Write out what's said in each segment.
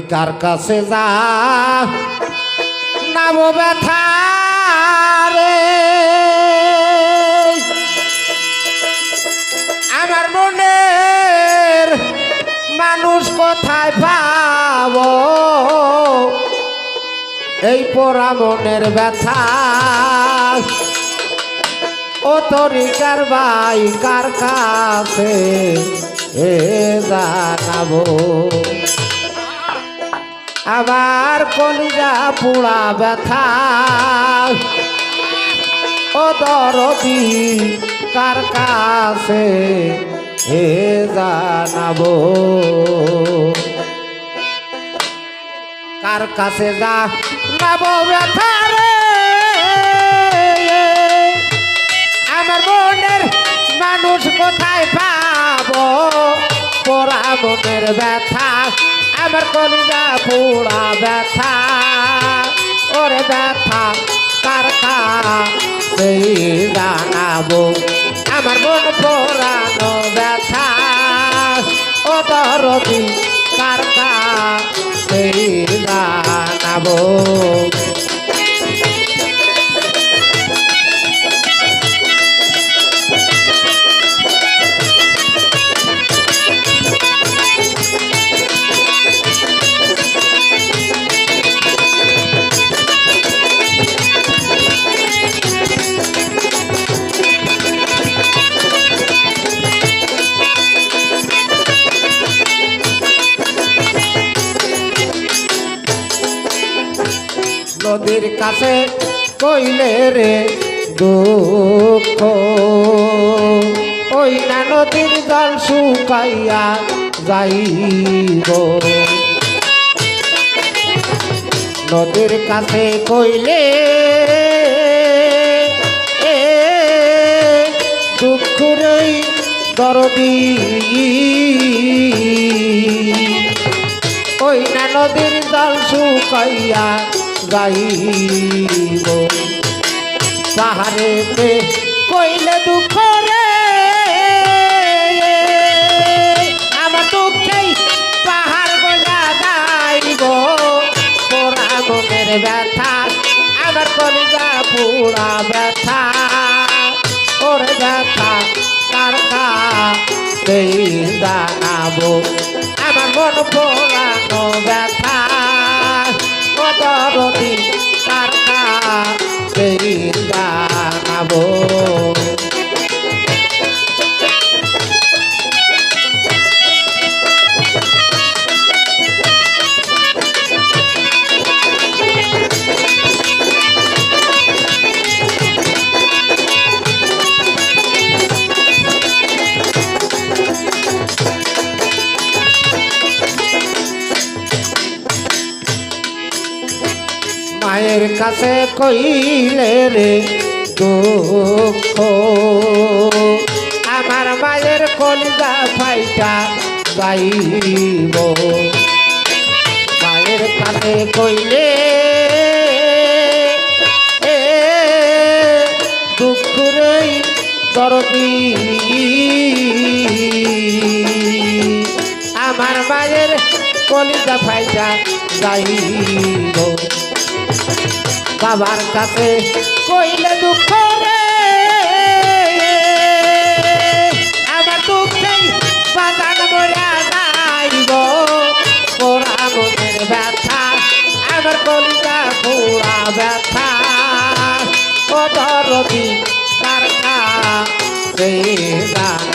কার কাছে যা? নাম ব্যথা আমার মনের মানুষ কোথায় পাব? এই পোড়া মনের ব্যথা। ও তরিকার ভাই কার কাছে এ জানাব? আবার কলিজা পোড়া ব্যথা। ও দরদি, কার কাছে এ জানাব? কার কাছে যা নাবো ব্যথা রে? আমার মনের মানুষ কোথায় পাবো? পোড়া মনের ব্যথা। আমার কলিজা পুরা ব্যথা, ওরে ব্যথা, কার সেই জানাব আমার মন পোড়ানো ব্যথা, ও তরবি কার সেই জানাব নদীর কাছে কইলে রে দুঃখ। ওই না নদীর জল শুকাইয়া যাইব নদীর কাছে কইলে এ দুঃখ রে দরদি। ওই না নদীর জল শুকাইয়া গাইব পাহাড়েতে কইলে দুঃখ রে আমার দুঃখেই পাহাড় গোলা গাইব। পোড়া মনের ব্যথা, আমার কলিজা পোড়া ব্যথা। ওর ব্যথা, কার সেই জানাব? আমার মন পোড়ানো ব্যথা। কদরদি কাছে কইলে রে দুঃখ। আমার মায়ের কলিজা ফাইটা গাইব মায়ের কাছে কইলে দুঃখ রে দরদি। আমার মায়ের কলিজা ফাইটা গাইব বাবার কাছে কইলে দুঃখ রে। আমার দুঃখে বাগান মরা যাইব পোড়া মনের ব্যথা, আমার কলিজা পোড়া ব্যথা। ও দরদি কার সেই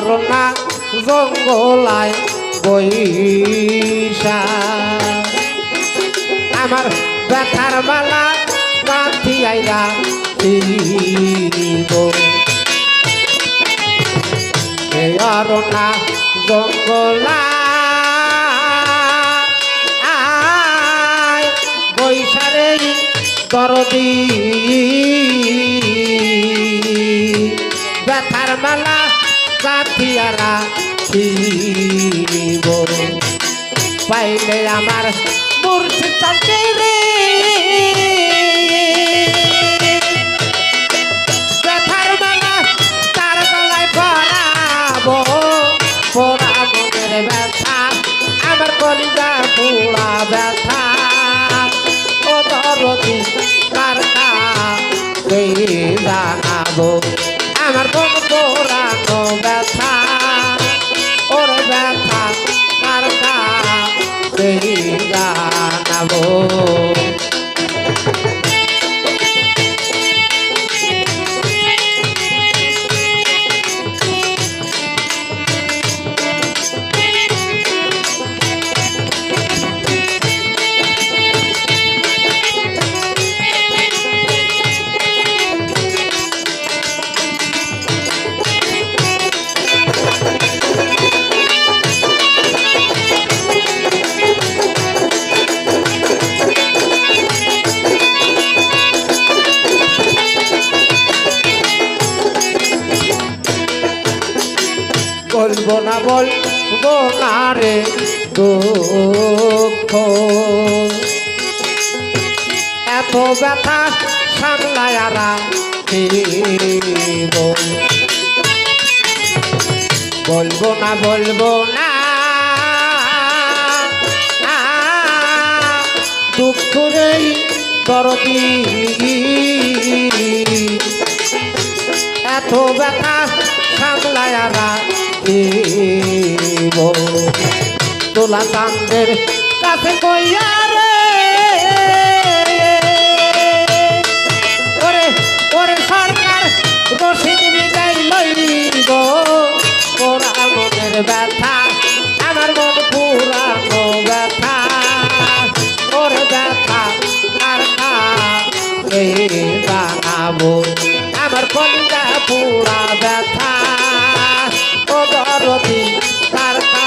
অরণা জঙ্গলায় বৈশা। আমার ব্যথার মালা কাঁথি আইরা ফিরিব। অরণ্য জঙ্গলা আয় বৈশারে দরদি। ব্যথার মেলা কাঠিয়ারা ফিরিব পাইলে আমার মুর্শিদ চাচি রে। ব্যথার মেলা আমার কলিজা পোড়া ব্যথা। বলব না বলব না রে দুঃখ? এত ব্যথা সামলায়ারা বলব না বলব না। দুঃখ রে দরদি। এত ব্যথা সামলায়ারা দেব তোলা চান্দের কাছে কইয়া ওরে ওরে সরকার রসিদ বিদায় লইব ওরা মনের ব্যথা, আমার মন পুরানো ব্যথা। ওরে ব্যথা, আর খা আমার কলিজা পুরা ব্যথা। দরদি তার কা